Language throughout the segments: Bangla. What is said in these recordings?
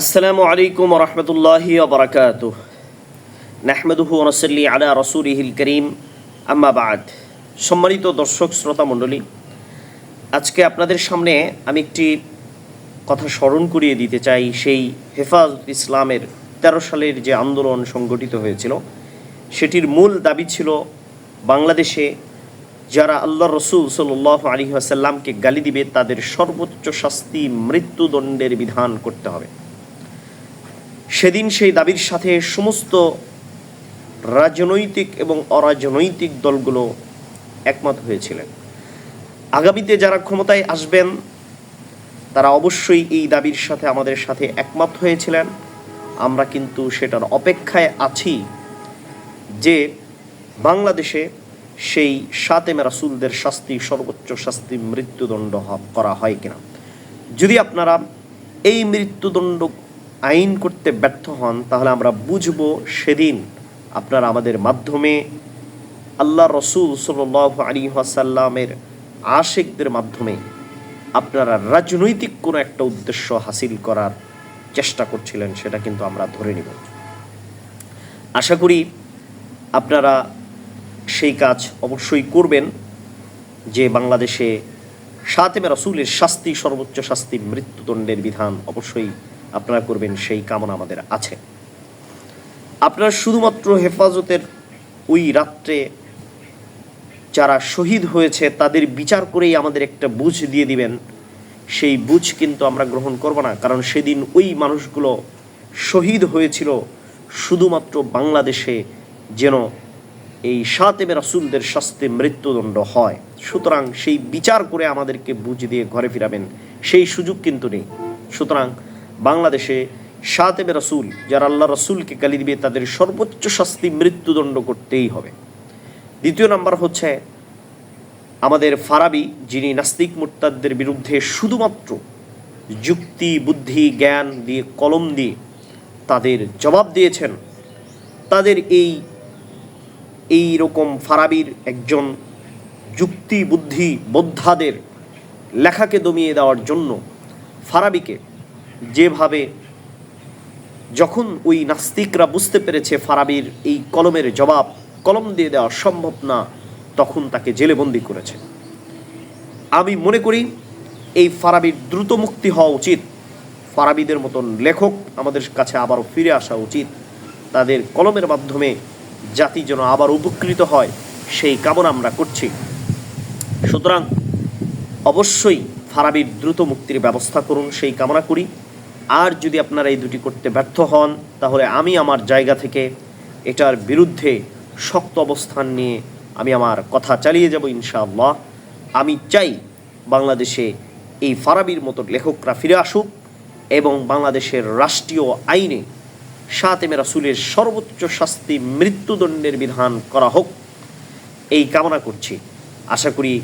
আসসালামু আলাইকুম রহমতুল্লাহি ওবরাকাত নাহমেদুহু নসল্লি আলা রসুলিহিল করিম। আম্মাবাদ সম্মানিত দর্শক, শ্রোতা মণ্ডলী, আজকে আপনাদের সামনে আমি একটি কথা স্মরণ করিয়ে দিতে চাই, সেই হেফাজত ইসলামের তেরো সালের যে আন্দোলন সংগঠিত হয়েছিল, সেটির মূল দাবি ছিল বাংলাদেশে যারা আল্লাহ রসুল সাল্লাহ আলী আসাল্লামকে গালি দিবে, তাদের সর্বোচ্চ শাস্তি মৃত্যুদণ্ডের বিধান করতে হবে। সেদিন সেই দাবির সাথে সমস্ত রাজনৈতিক এবং অরাজনৈতিক দলগুলো একমত হয়েছিলেন। আগামীতে যারা ক্ষমতায় আসবেন, তারা অবশ্যই এই দাবির সাথে আমাদের সাথে একমত হয়েছিলেন। আমরা কিন্তু সেটার অপেক্ষায় আছি যে বাংলাদেশে সেই সাতেমে রাসুলদের শাস্তি, সর্বোচ্চ শাস্তি মৃত্যুদণ্ড করা হয় কিনা। যদি আপনারা এই মৃত্যুদণ্ড আইন করতে ব্যর্থ হন, তাহলে আমরা বুঝব সেদিন আপনারা আমাদের মাধ্যমে আল্লাহ রসুল সাল আলী আসাল্লামের আশেকদের মাধ্যমে আপনারা রাজনৈতিক কোনো একটা উদ্দেশ্য হাসিল করার চেষ্টা করছিলেন, সেটা কিন্তু আমরা ধরে নিব। আশা করি আপনারা সেই কাজ অবশ্যই করবেন, যে বাংলাদেশে সাতেমে রাসুলের শাস্তি, সর্বোচ্চ শাস্তি মৃত্যুদণ্ডের বিধান অবশ্যই আপনারা করবেন সেই কামনা আমাদের আছে। আপনারা শুধুমাত্র হেফাজতের ওই রাত্রে যারা শহীদ হয়েছে, তাদের বিচার করেই আমাদের একটা বুঝ দিয়ে দিবেন। সেই বুঝ কিন্তু আমরা গ্রহণ করব না, কারণ সেদিন ওই মানুষগুলো শহীদ হয়েছিল শুধুমাত্র বাংলাদেশে যেন এই সাতেবে রাসুলদের শাস্তি মৃত্যুদণ্ড হয়। সুতরাং সেই বিচার করে আমাদেরকে বুঝ দিয়ে ঘরে ফিরাবেন, সেই সুযোগ কিন্তু নেই। সুতরাং বাংলাদেশে সাতেবে রাসুল, যারা আল্লাহ রসুলকে গালি দিবে, তাদের সর্বোচ্চ শাস্তি মৃত্যুদণ্ড করতেই হবে। দ্বিতীয় নাম্বার হচ্ছে, আমাদের ফারাবি, যিনি নাস্তিক মুরতাদদের বিরুদ্ধে শুধুমাত্র যুক্তি, বুদ্ধি, জ্ঞান দিয়ে, কলম দিয়ে তাদের জবাব দিয়েছেন, তাদের এই এই রকম ফারাবির একজন যুক্তি, বুদ্ধি, বোদ্ধাদের লেখাকে দমিয়ে দেওয়ার জন্য ফারাবিকে যেভাবে যখন ওই নাস্তিকরা বুঝতে পেরেছে ফারাবির এই কলমের জবাব, কলম দিয়ে দেওয়া সম্ভব না, তখন তাকে জেলেবন্দি করেছে। আমি মনে করি এই ফারাবির দ্রুত মুক্তি হওয়া উচিত। ফারাবিদের মতন লেখক আমাদের কাছে আবারও ফিরে আসা উচিত। তাদের কলমের মাধ্যমে জাতি যেন আবার উপকৃত হয়, সেই কামনা আমরা করছি। সুতরাং অবশ্যই ফারাবির দ্রুত মুক্তির ব্যবস্থা করুন, সেই কামনা করি। আর যদি আপনারা এই দুটি করতে ব্যর্থ হন, তাহলে আমি আমার জায়গা থেকে এটার বিরুদ্ধে শক্ত অবস্থান নিয়ে আমি আমার কথা চালিয়ে যাব ইনশাআল্লাহ। আমি চাই বাংলাদেশে এই ফারাবির মতো লেখকরা ফিরে আসুক এবং বাংলাদেশের রাষ্ট্রীয় আইনে সাতেমে রাসুলের সর্বোচ্চ শাস্তি মৃত্যুদণ্ডের বিধান করা হোক। এই কামনা করছি। আশা করি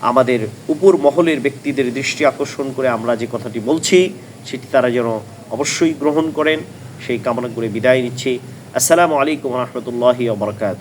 আমাদের উপর মহলের ব্যক্তিদের দৃষ্টি আকর্ষণ করে আমরা যে কথাটি বলছি সেটি তারা যেন অবশ্যই গ্রহণ করেন। সেই কামনা করে বিদায় নিচ্ছি। আসসালামু আলাইকুম রহমতুল্লাহি বরকাত